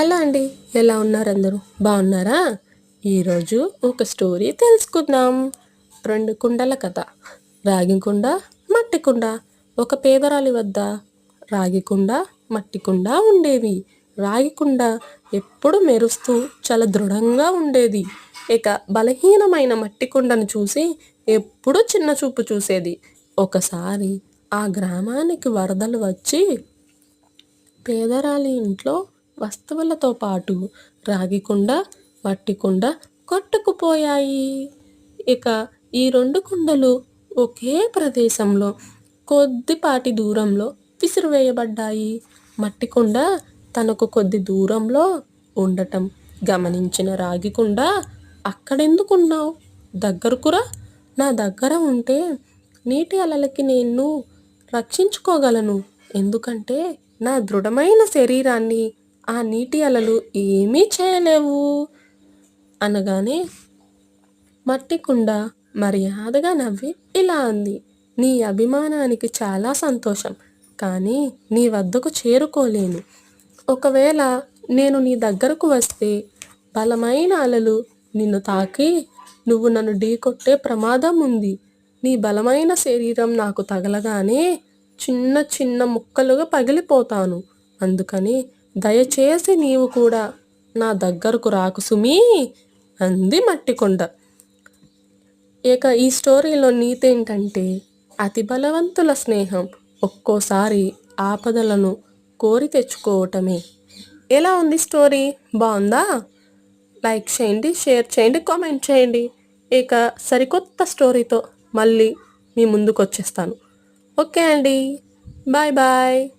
Hello అండి ఎలా ఉన్నారు అందరూ బాగున్నారా ఈరోజు ఒక స్టోరీ తెలుసుకుందాం. రెండు కుండల కథ. రాగి కుండ మట్టి కుండ. ఒక పేదరాలి వద్ద రాగి కుండ మట్టి కుండ ఉండేవి. రాగి కుండ ఎప్పుడు మెరుస్తూ చాలా దృఢంగా ఉండేది. ఇక బలహీనమైన మట్టి కుండను చూసి ఎప్పుడూ చిన్న చూపు చూసేది. ఒకసారి ఆ గ్రామానికి వరదలు వచ్చి పేదరాలి ఇంట్లో వస్తువులతో పాటు రాగి కుండ మట్టి కుండ కొట్టుకుపోయాయి. ఇక ఈ రెండు కుండలు ఒకే ప్రదేశంలో కొద్దిపాటి దూరంలో విసిరివేయబడ్డాయి. మట్టి కుండ తనకు కొద్ది దూరంలో ఉండటం గమనించిన రాగి కుండ అక్కడెందుకున్నావు? దగ్గరకురా. నా దగ్గర ఉంటే నీటి అలలకి నేను రక్షించుకోగలను. ఎందుకంటే నా దృఢమైన శరీరాన్ని ఆ నీటి అలలు ఏమీ చేయలేవు. అనగానే మట్టి కుండ మర్యాదగా నవ్వి ఇలా అంది. నీ అభిమానానికి చాలా సంతోషం కానీ నీ వద్దకు చేరుకోలేను. ఒకవేళ నేను నీ దగ్గరకు వస్తే బలమైన అలలు నిన్ను తాకి నువ్వు నన్ను ఢీకొట్టే ప్రమాదం ఉంది. నీ బలమైన శరీరం నాకు తగలగానే చిన్న చిన్న ముక్కలుగా పగిలిపోతాను. అందుకని దయచేసి నీవు కూడా నా దగ్గరకు రాకు సుమీ అంది మట్టికొండ. ఇక ఈ స్టోరీలో నీతి ఏంటంటే అతి బలవంతుల స్నేహం ఒక్కోసారి ఆపదలను కోరి తెచ్చుకోవటమే. ఎలా ఉంది స్టోరీ? బాగుందా? లైక్ చేయండి షేర్ చేయండి కామెంట్ చేయండి. ఇక సరికొత్త స్టోరీతో మళ్ళీ మీ ముందుకు వచ్చేస్తాను ఓకే అండి. Bye bye.